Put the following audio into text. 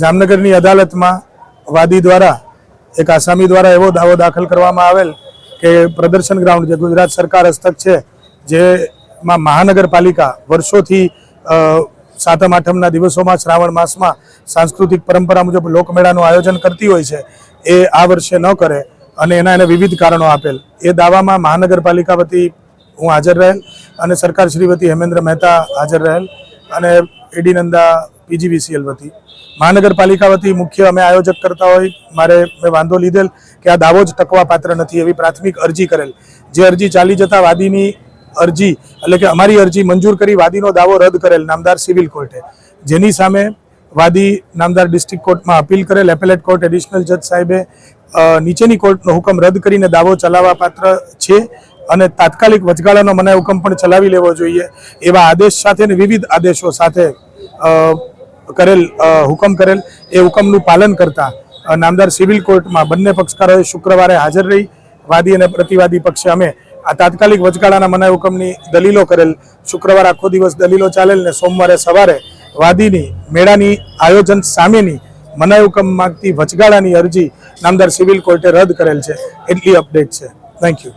જામનગરની અદાલતમાં વાદી દ્વારા, એક આસામી દ્વારા એવો દાવો દાખલ કરવામાં આવેલ કે પ્રદર્શન ગ્રાઉન્ડ જે ગુજરાત સરકાર હસ્તક છે, જેમાં મહાનગરપાલિકા વર્ષોથી સાતમ, આઠમના દિવસોમાં, શ્રાવણ માસમાં સાંસ્કૃતિક પરંપરા મુજબ લોકમેળાનું આયોજન કરતી હોય છે, એ આ વર્ષે ન કરે અને એના એને વિવિધ કારણો આપેલ. એ દાવામાં મહાનગરપાલિકા વતી હું હાજર રહેલ અને સરકાર શ્રી વતી હેમેન્દ્ર મહેતા હાજર રહેલ અને એડી નંદા પીજીવીસીએલ વતી. મહાનગરપાલિકા વતી મુખ્ય અમે આયોજક કરતા હોય, મારે મેં વાંધો લીધેલ કે આ દાવો જ ટકવા પાત્ર નથી એવી પ્રાથમિક અરજી કરેલ. જે અરજી ચાલી જતા વાદીની અરજી, એટલે કે અમારી અરજી મંજૂર કરી વાદીનો દાવો રદ કરેલ નામદાર સિવિલ કોર્ટે. જેની સામે વાદી નામદાર ડિસ્ટ્રિક્ટ કોર્ટમાં અપીલ કરેલ, એપેલેટ કોર્ટ એડિશનલ જજ સાહેબે નીચેની કોર્ટનો હુકમ રદ કરીને દાવો ચલાવવા પાત્ર છે અને તાત્કાલિક વચગાળાનો મને હુકમ પણ ચલાવી લેવો જોઈએ એવા આદેશ સાથે અને વિવિધ આદેશો સાથે કરેલ હુકમ કરેલ એ હુકમનું પાલન કરતા નામદાર સિવિલ કોર્ટમાં બંને પક્ષકારોએ શુક્રવારે હાજર રહી. વાદી અને પ્રતિવાદી પક્ષે અમે આ તાત્કાલિક વચગાળાના મનાય હુકમની દલીલો કરેલ, શુક્રવાર આખો દિવસ દલીલો ચાલેલ ને સોમવારે સવારે વાદીની મેળાની આયોજન સામેની મનાય હુકમ માંગતી વચગાળાની અરજી નામદાર સિવિલ કોર્ટે રદ કરેલ છે. એટલી અપડેટ છે. Thank you